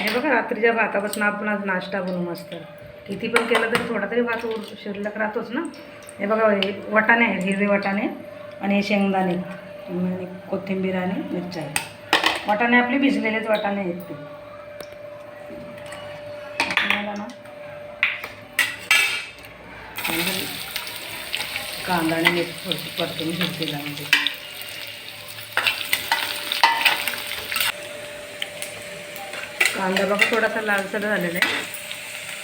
हे बघा रात्रीच्या भातापासून आपण आज नाश्ता बनवू मस्त. किती पण केलं तरी थोडा तरी भात उर शिल्लक राहतोच ना. हे बघा हे वाटाणे आहेत हिरवे वाटाणे आणि हे शेंगदाणे आणि कोथिंबीर आणि मिरच्या आहेत. वाटाणे आपले भिजलेलेच वाटाणे आहेत ते. ना कांदा आणि मीठ परतून घेतलेला तेलामध्ये कांदा बघा थोडासा लालसर झालेला आहे.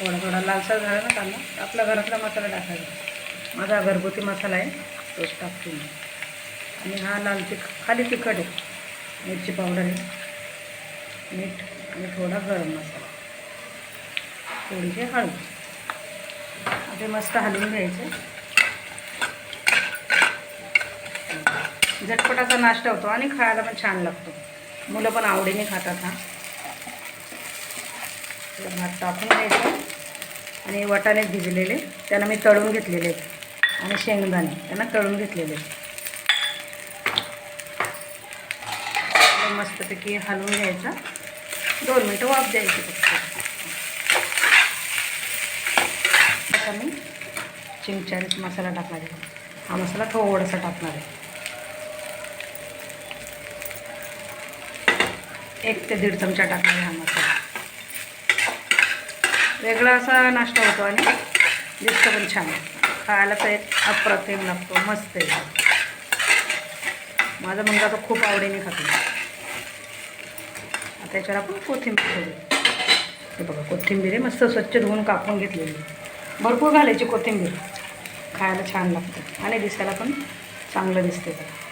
थोडा थोडा लालसर झाला ना कांदा. आपला घरातला मसाला टाकायचा. माझा घरगुती मसाला आहे. तोच टाकतो मी. आणि हा लाल तिख खाली तिखट आहे. मिरची पावडर आहे. मीठ आणि थोडा गरम मसाला. थोडीशी हळद. ते मस्त हलवून घ्यायचं. झटपटाचा नाश्ता होतो आणि खायला पण छान लागतो. मुलं पण आवडीने खातात हा. भात टाकून घ्यायचा आणि वाटाणे भिजलेले त्यांना मी तळून घेतलेले आहेत. आणि शेंगदाणे त्यांना तळून घेतलेले आहेत. मस्तपैकी हलवून घ्यायचा. दोन मिनटं वाफ द्यायची फक्त. आता मी चिंचाळीस मसाला टाकणार आहे. हा मसाला थोडासा टाकणार आहे. एक ते दीड चमचा टाकणार आहे हा मसाला. वेगळा असा नाश्ता होतो आणि दिसतं पण छान. खायला तर एक अप्रतिम लागतो मस्त आहे. माझा मुलगा तर खूप आवडीने खातो. आता त्याच्यावर आपण कोथिंबीर ठेवू. हे बघा कोथिंबीर आहे मस्त स्वच्छ धुवून कापून घेतलेली. भरपूर घालायची कोथिंबीर. खायला छान लागतं आणि दिसायला पण चांगलं दिसते. त्याला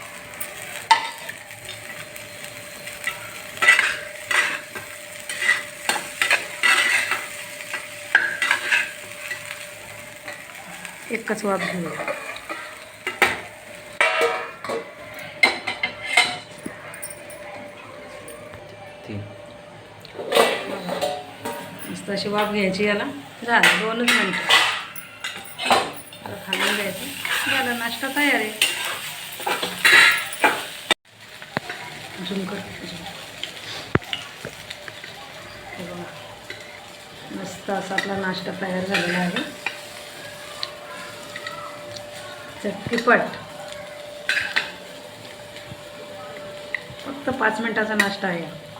एकच वाफ घेऊया. मस्त अशी वाफ घ्यायची याला. झालं दोनच मिनटं. आता खालून घ्यायचं झालं नाश्ता तयार आहे. कर. बघा. मस्त असा आपला नाश्ता तयार झालेला आहे. चटकीपट फक्त पाच मिनटाचा नाश्ता आहे.